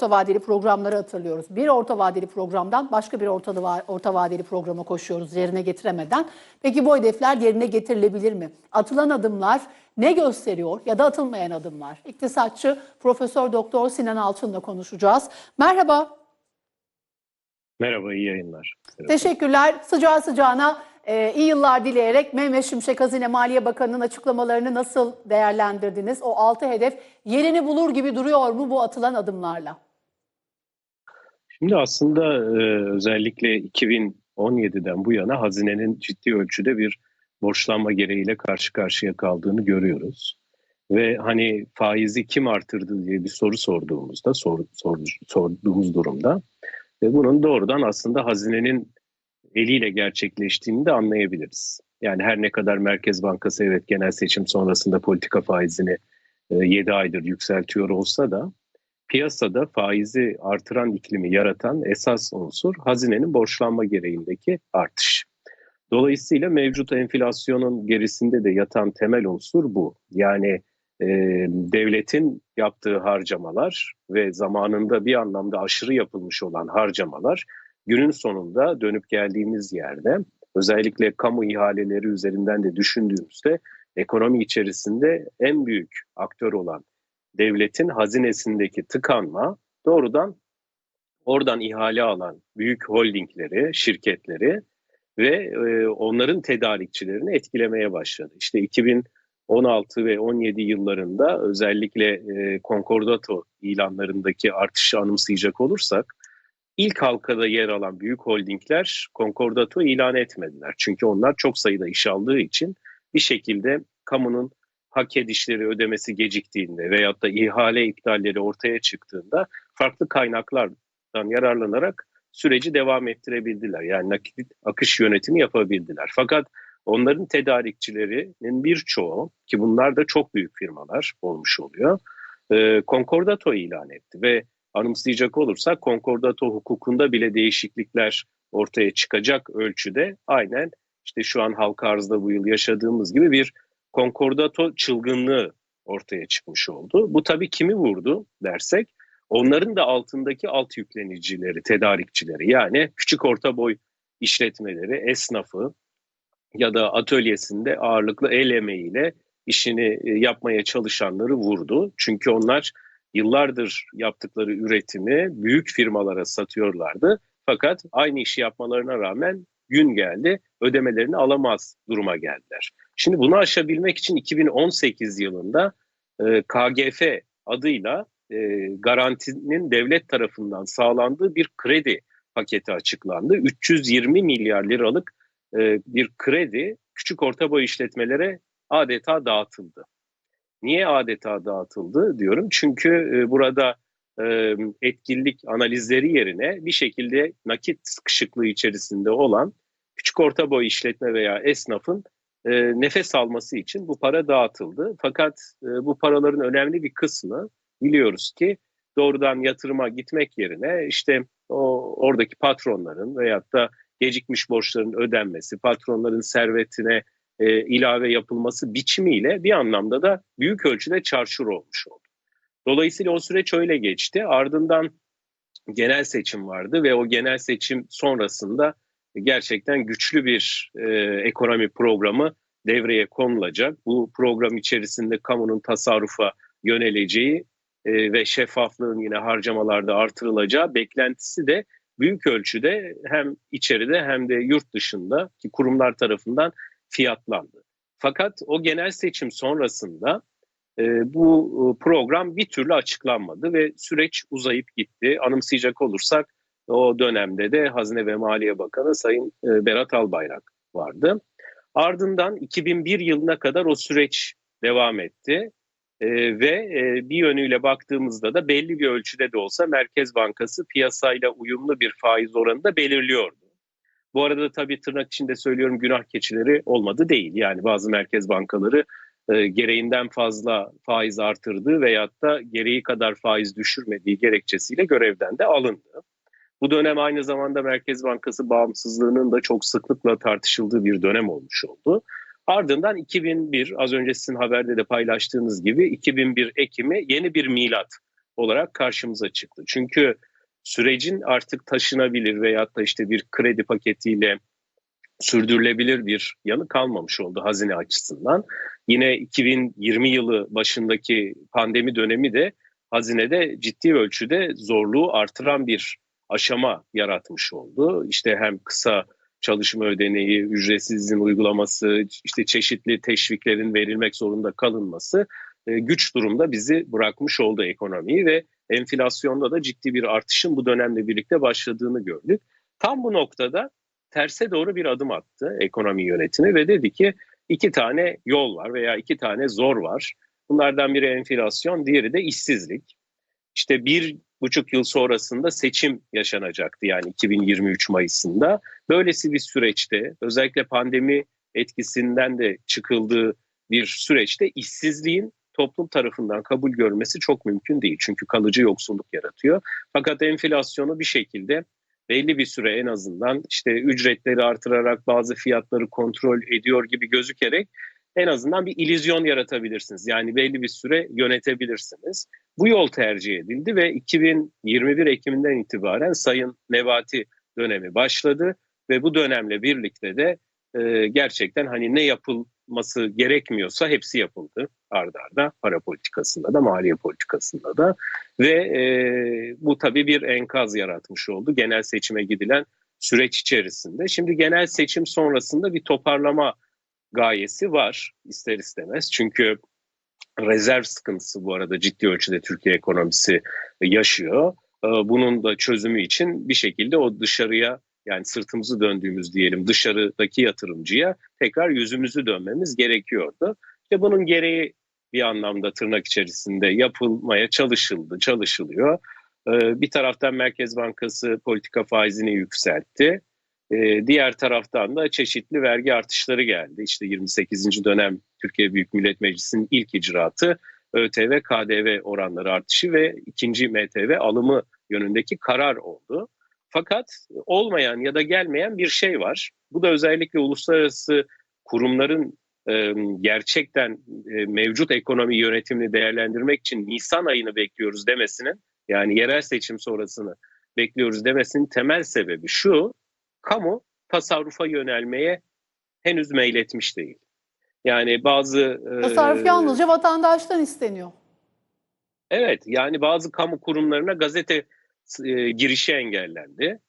orta vadeli programları hatırlıyoruz. Bir orta vadeli programdan başka bir orta, orta vadeli programa koşuyoruz yerine getiremeden. Peki bu hedefler yerine getirilebilir mi? Atılan adımlar ne gösteriyor ya da atılmayan adımlar? İktisatçı Profesör Doktor Sinan Alçın'la konuşacağız. Merhaba. Merhaba, iyi yayınlar. Teşekkürler. Sıcağı sıcağına e, iyi yıllar dileyerek Mehmet Şimşek Hazine Maliye Bakanı'nın açıklamalarını nasıl değerlendirdiniz? O altı hedef yerini bulur gibi duruyor mu bu atılan adımlarla? Şimdi aslında e, özellikle 2017'den bu yana hazinenin ciddi ölçüde bir borçlanma gereğiyle karşı karşıya kaldığını görüyoruz. Ve hani faizi kim artırdı diye bir soru sorduğumuzda, sor, sor, sorduğumuz durumda ve bunun doğrudan aslında hazinenin eliyle gerçekleştiğini de anlayabiliriz. Yani her ne kadar Merkez Bankası evet genel seçim sonrasında politika faizini 7 aydır yükseltiyor olsa da piyasada faizi artıran iklimi yaratan esas unsur hazinenin borçlanma gereğindeki artış. Dolayısıyla mevcut enflasyonun gerisinde de yatan temel unsur bu. Yani e, devletin yaptığı harcamalar ve zamanında bir anlamda aşırı yapılmış olan harcamalar günün sonunda dönüp geldiğimiz yerde özellikle kamu ihaleleri üzerinden de düşündüğümüzde ekonomi içerisinde en büyük aktör olan devletin hazinesindeki tıkanma doğrudan oradan ihale alan büyük holdingleri, şirketleri ve e, onların tedarikçilerini etkilemeye başladı. İşte 2016 ve 17 yıllarında özellikle e, Concordato ilanlarındaki artışı anımsayacak olursak ilk halkada yer alan büyük holdingler Concordato ilan etmediler. Çünkü onlar çok sayıda iş aldığı için bir şekilde kamunun hak edişleri ödemesi geciktiğinde veyahut da ihale iptalleri ortaya çıktığında farklı kaynaklardan yararlanarak süreci devam ettirebildiler. Yani nakit akış yönetimi yapabildiler. Fakat onların tedarikçilerinin birçoğu ki bunlar da çok büyük firmalar olmuş oluyor. E, Concordato ilan etti ve anımsayacak olursak Concordato hukukunda bile değişiklikler ortaya çıkacak ölçüde aynen işte şu an halka arzda bu yıl yaşadığımız gibi bir Concordato çılgınlığı ortaya çıkmış oldu. Bu tabii kimi vurdu dersek onların da altındaki alt yüklenicileri, tedarikçileri yani küçük orta boy işletmeleri, esnafı ya da atölyesinde ağırlıklı el emeğiyle işini e, yapmaya çalışanları vurdu. Çünkü onlar yıllardır yaptıkları üretimi büyük firmalara satıyorlardı. Fakat aynı işi yapmalarına rağmen gün geldi ödemelerini alamaz duruma geldiler. Şimdi bunu aşabilmek için 2018 yılında e, KGF adıyla e, garantinin devlet tarafından sağlandığı bir kredi paketi açıklandı. 320 milyar liralık e, bir kredi küçük orta boy işletmelere adeta dağıtıldı. Niye adeta dağıtıldı diyorum? Çünkü e, burada e, etkinlik analizleri yerine bir şekilde nakit sıkışıklığı içerisinde olan küçük orta boy işletme veya esnafın e, nefes alması için bu para dağıtıldı. Fakat e, bu paraların önemli bir kısmı biliyoruz ki doğrudan yatırıma gitmek yerine işte o oradaki patronların veyahut da gecikmiş borçların ödenmesi, patronların servetine e, ilave yapılması biçimiyle bir anlamda da büyük ölçüde çarşur olmuş oldu. Dolayısıyla o süreç öyle geçti. Ardından genel seçim vardı ve o genel seçim sonrasında gerçekten güçlü bir e, ekonomi programı devreye konulacak. Bu program içerisinde kamunun tasarrufa yöneleceği e, ve şeffaflığın yine harcamalarda artırılacağı beklentisi de büyük ölçüde hem içeride hem de yurt dışında ki kurumlar tarafından fiyatlandı. Fakat o genel seçim sonrasında e, bu e, program bir türlü açıklanmadı ve süreç uzayıp gitti. Anımsayacak olursak o dönemde de Hazine ve Maliye Bakanı Sayın e, Berat Albayrak vardı. Ardından 2001 yılına kadar o süreç devam etti. Ee, ve e, bir yönüyle baktığımızda da belli bir ölçüde de olsa Merkez Bankası piyasayla uyumlu bir faiz oranı da belirliyordu. Bu arada tabii tırnak içinde söylüyorum günah keçileri olmadı değil. Yani bazı merkez bankaları e, gereğinden fazla faiz artırdığı veyahut da gereği kadar faiz düşürmediği gerekçesiyle görevden de alındı. Bu dönem aynı zamanda Merkez Bankası bağımsızlığının da çok sıklıkla tartışıldığı bir dönem olmuş oldu. Ardından 2001 az önce sizin haberde de paylaştığınız gibi 2001 Ekim'i yeni bir milat olarak karşımıza çıktı. Çünkü sürecin artık taşınabilir veyahut da işte bir kredi paketiyle sürdürülebilir bir yanı kalmamış oldu hazine açısından. Yine 2020 yılı başındaki pandemi dönemi de hazinede ciddi ölçüde zorluğu artıran bir aşama yaratmış oldu. İşte hem kısa çalışma ödeneği, ücretsiz izin uygulaması, işte çeşitli teşviklerin verilmek zorunda kalınması e, güç durumda bizi bırakmış oldu ekonomiyi ve enflasyonda da ciddi bir artışın bu dönemle birlikte başladığını gördük. Tam bu noktada terse doğru bir adım attı ekonomi yönetimi ve dedi ki iki tane yol var veya iki tane zor var. Bunlardan biri enflasyon, diğeri de işsizlik. İşte bir buçuk yıl sonrasında seçim yaşanacaktı yani 2023 Mayıs'ında. Böylesi bir süreçte özellikle pandemi etkisinden de çıkıldığı bir süreçte işsizliğin toplum tarafından kabul görmesi çok mümkün değil. Çünkü kalıcı yoksulluk yaratıyor. Fakat enflasyonu bir şekilde belli bir süre en azından işte ücretleri artırarak bazı fiyatları kontrol ediyor gibi gözükerek en azından bir ilizyon yaratabilirsiniz. Yani belli bir süre yönetebilirsiniz. Bu yol tercih edildi ve 2021 Ekim'den itibaren Sayın Nebati dönemi başladı ve bu dönemle birlikte de e, gerçekten hani ne yapılması gerekmiyorsa hepsi yapıldı ardarda arda, para politikasında da maliye politikasında da ve e, bu tabii bir enkaz yaratmış oldu genel seçime gidilen süreç içerisinde. Şimdi genel seçim sonrasında bir toparlama gayesi var ister istemez. Çünkü rezerv sıkıntısı bu arada ciddi ölçüde Türkiye ekonomisi yaşıyor. Bunun da çözümü için bir şekilde o dışarıya yani sırtımızı döndüğümüz diyelim dışarıdaki yatırımcıya tekrar yüzümüzü dönmemiz gerekiyordu. İşte bunun gereği bir anlamda tırnak içerisinde yapılmaya çalışıldı, çalışılıyor. Bir taraftan Merkez Bankası politika faizini yükseltti. Ee, diğer taraftan da çeşitli vergi artışları geldi. İşte 28. dönem Türkiye Büyük Millet Meclisi'nin ilk icraatı ÖTV, KDV oranları artışı ve ikinci MTV alımı yönündeki karar oldu. Fakat olmayan ya da gelmeyen bir şey var. Bu da özellikle uluslararası kurumların e, gerçekten e, mevcut ekonomi yönetimini değerlendirmek için Nisan ayını bekliyoruz demesinin yani yerel seçim sonrasını bekliyoruz demesinin temel sebebi şu kamu tasarrufa yönelmeye henüz meyletmiş değil. Yani bazı... Tasarruf e, yalnızca vatandaştan isteniyor. Evet yani bazı kamu kurumlarına gazete e, girişi engellendi.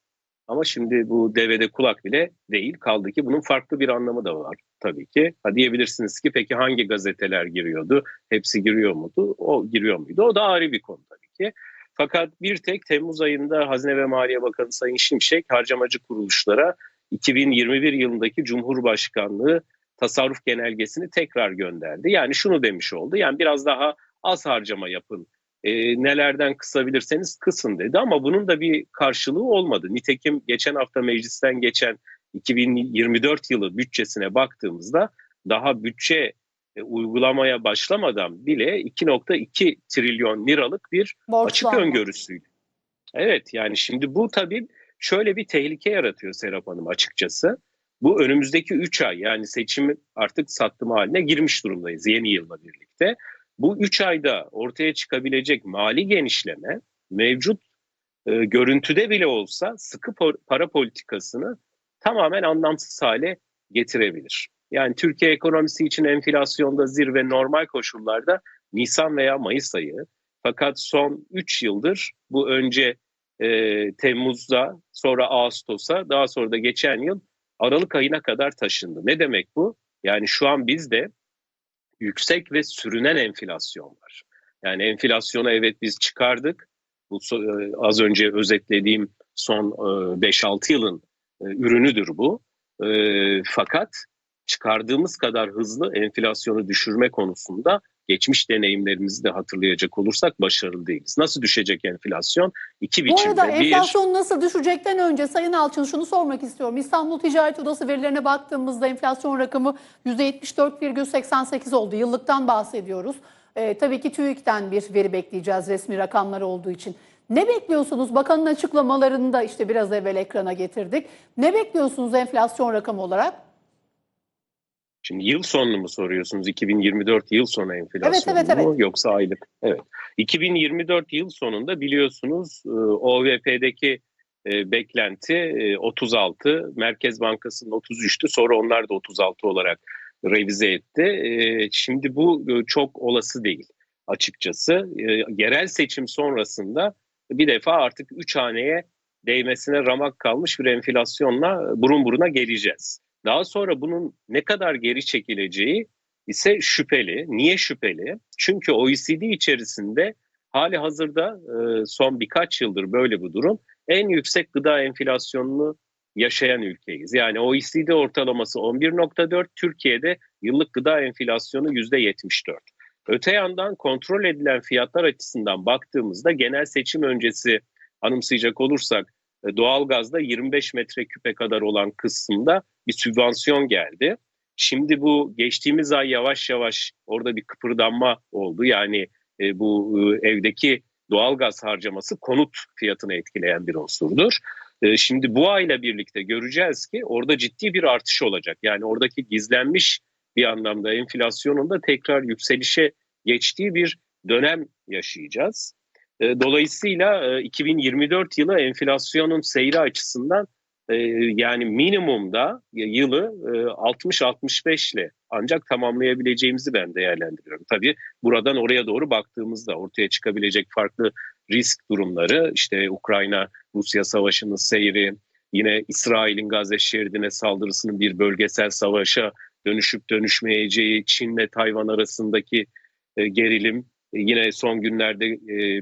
Ama şimdi bu devede kulak bile değil. Kaldı ki bunun farklı bir anlamı da var tabii ki. Ha diyebilirsiniz ki peki hangi gazeteler giriyordu? Hepsi giriyor muydu? O giriyor muydu? O da ayrı bir konu tabii ki. Fakat bir tek Temmuz ayında Hazine ve Maliye Bakanı Sayın Şimşek harcamacı kuruluşlara 2021 yılındaki Cumhurbaşkanlığı tasarruf genelgesini tekrar gönderdi. Yani şunu demiş oldu. Yani biraz daha az harcama yapın. E, nelerden kısabilirseniz kısın dedi ama bunun da bir karşılığı olmadı. Nitekim geçen hafta meclisten geçen 2024 yılı bütçesine baktığımızda daha bütçe e, uygulamaya başlamadan bile 2.2 trilyon liralık bir açık öngörüsüydü. Evet yani şimdi bu tabii şöyle bir tehlike yaratıyor Serap Hanım açıkçası. Bu önümüzdeki 3 ay yani seçim artık sattım haline girmiş durumdayız yeni yılla birlikte. Bu 3 ayda ortaya çıkabilecek mali genişleme mevcut e, görüntüde bile olsa sıkı para politikasını tamamen anlamsız hale getirebilir. Yani Türkiye ekonomisi için enflasyonda zirve normal koşullarda Nisan veya Mayıs ayı. Fakat son 3 yıldır bu önce e, Temmuz'da sonra Ağustos'a daha sonra da geçen yıl Aralık ayına kadar taşındı. Ne demek bu? Yani şu an bizde yüksek ve sürünen enflasyon var. Yani enflasyonu evet biz çıkardık. Bu e, az önce özetlediğim son e, 5-6 yılın e, ürünüdür bu. E, fakat çıkardığımız kadar hızlı enflasyonu düşürme konusunda geçmiş deneyimlerimizi de hatırlayacak olursak başarılı değiliz. Nasıl düşecek enflasyon? İki biçimde. Bu arada bir... enflasyon nasıl düşecekten önce Sayın Alçın şunu sormak istiyorum. İstanbul Ticaret Odası verilerine baktığımızda enflasyon rakamı %74,88 oldu. Yıllıktan bahsediyoruz. Ee, tabii ki TÜİK'ten bir veri bekleyeceğiz resmi rakamlar olduğu için. Ne bekliyorsunuz? Bakanın açıklamalarını da işte biraz evvel ekrana getirdik. Ne bekliyorsunuz enflasyon rakamı olarak? Şimdi yıl sonunu mu soruyorsunuz? 2024 yıl sonu enflasyonu Evet, evet, mu evet. yoksa aylık? Evet. 2024 yıl sonunda biliyorsunuz e, OVP'deki e, beklenti e, 36, Merkez Bankası'nın 33'tü. Sonra onlar da 36 olarak revize etti. E, Şimdi bu e, çok olası değil açıkçası. E, Yerel seçim sonrasında bir defa artık 3 haneye değmesine ramak kalmış bir enflasyonla burun buruna geleceğiz. Daha sonra bunun ne kadar geri çekileceği ise şüpheli. Niye şüpheli? Çünkü OECD içerisinde hali hazırda e, son birkaç yıldır böyle bu durum en yüksek gıda enflasyonunu yaşayan ülkeyiz. Yani OECD ortalaması 11.4, Türkiye'de yıllık gıda enflasyonu %74. Öte yandan kontrol edilen fiyatlar açısından baktığımızda genel seçim öncesi anımsayacak olursak doğalgazda 25 metreküpe kadar olan kısımda bir sübvansiyon geldi. Şimdi bu geçtiğimiz ay yavaş yavaş orada bir kıpırdanma oldu. Yani e, bu e, evdeki doğalgaz harcaması konut fiyatını etkileyen bir unsurdur. E, şimdi bu ayla birlikte göreceğiz ki orada ciddi bir artış olacak. Yani oradaki gizlenmiş bir anlamda enflasyonun da tekrar yükselişe geçtiği bir dönem yaşayacağız. E, Dolayısıyla e, 2024 yılı enflasyonun seyri açısından e, yani minimumda yılı e, 60-65 ile ancak tamamlayabileceğimizi ben değerlendiriyorum. Tabii buradan oraya doğru baktığımızda ortaya çıkabilecek farklı risk durumları işte Ukrayna-Rusya savaşının seyri, yine İsrail'in Gazze şeridine saldırısının bir bölgesel savaşa dönüşüp dönüşmeyeceği, Çin ve Tayvan arasındaki e, gerilim, e, yine son günlerde e,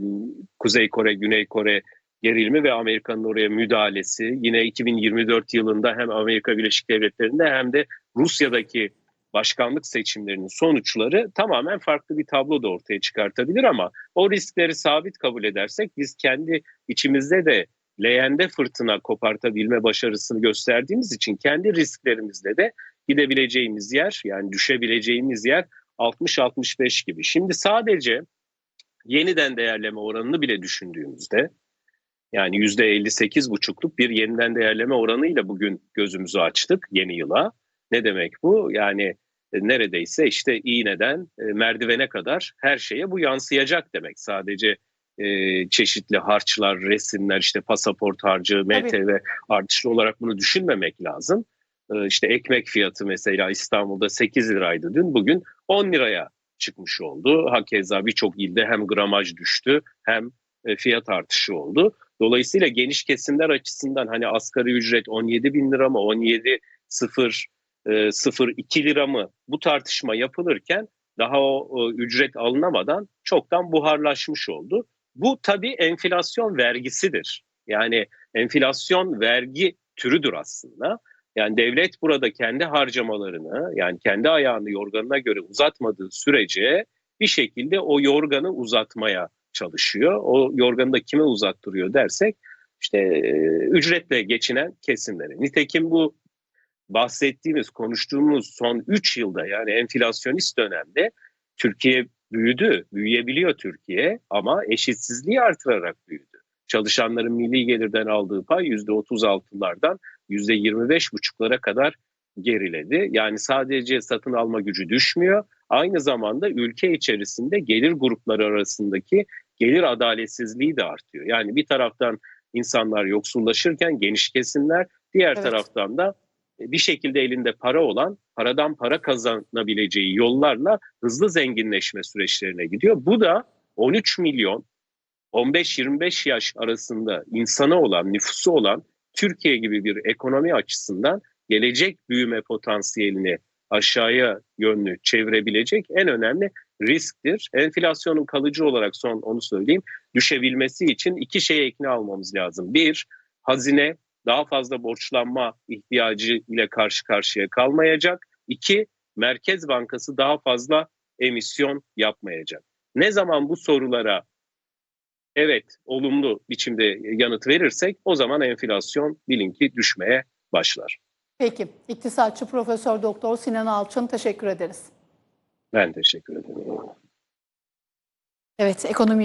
Kuzey Kore, Güney Kore gerilimi ve Amerika'nın oraya müdahalesi, yine 2024 yılında hem Amerika Birleşik Devletleri'nde hem de Rusya'daki başkanlık seçimlerinin sonuçları tamamen farklı bir tablo da ortaya çıkartabilir ama o riskleri sabit kabul edersek biz kendi içimizde de leğende fırtına kopartabilme başarısını gösterdiğimiz için kendi risklerimizle de gidebileceğimiz yer yani düşebileceğimiz yer 60-65 gibi. Şimdi sadece yeniden değerleme oranını bile düşündüğümüzde yani %58,5'luk bir yeniden değerleme oranıyla bugün gözümüzü açtık yeni yıla. Ne demek bu? Yani e, neredeyse işte iğneden e, merdivene kadar her şeye bu yansıyacak demek. Sadece e, çeşitli harçlar, resimler, işte pasaport harcı, MTV artışı olarak bunu düşünmemek lazım. E, işte ekmek fiyatı mesela İstanbul'da 8 liraydı dün, bugün 10 liraya çıkmış oldu. Hakeza birçok ilde hem gramaj düştü hem e, fiyat artışı oldu. Dolayısıyla geniş kesimler açısından hani asgari ücret 17 bin lira mı 17 0 0,2 lira mı bu tartışma yapılırken daha o ücret alınamadan çoktan buharlaşmış oldu. Bu tabii enflasyon vergisidir. Yani enflasyon vergi türüdür aslında. Yani devlet burada kendi harcamalarını yani kendi ayağını yorganına göre uzatmadığı sürece bir şekilde o yorganı uzatmaya çalışıyor. O yorganı da kime uzattırıyor dersek işte e, ücretle geçinen kesimlere. Nitekim bu bahsettiğimiz, konuştuğumuz son 3 yılda yani enflasyonist dönemde Türkiye büyüdü, büyüyebiliyor Türkiye ama eşitsizliği artırarak büyüdü. Çalışanların milli gelirden aldığı pay %36'lardan %25,5'lara kadar geriledi. Yani sadece satın alma gücü düşmüyor. Aynı zamanda ülke içerisinde gelir grupları arasındaki gelir adaletsizliği de artıyor. Yani bir taraftan insanlar yoksullaşırken geniş kesimler, diğer Evet. taraftan da bir şekilde elinde para olan, paradan para kazanabileceği yollarla hızlı zenginleşme süreçlerine gidiyor. Bu da 13 milyon 15-25 yaş arasında insanı olan, nüfusu olan Türkiye gibi bir ekonomi açısından gelecek büyüme potansiyelini aşağıya yönlü çevirebilecek en önemli risktir. Enflasyonun kalıcı olarak son onu söyleyeyim düşebilmesi için iki şeye ikna almamız lazım. Bir, hazine daha fazla borçlanma ihtiyacı ile karşı karşıya kalmayacak. İki, Merkez Bankası daha fazla emisyon yapmayacak. Ne zaman bu sorulara evet olumlu biçimde yanıt verirsek o zaman enflasyon bilin ki düşmeye başlar. Peki, iktisatçı Profesör Doktor Sinan Alçın teşekkür ederiz. Ben teşekkür ederim. Evet, ekonomi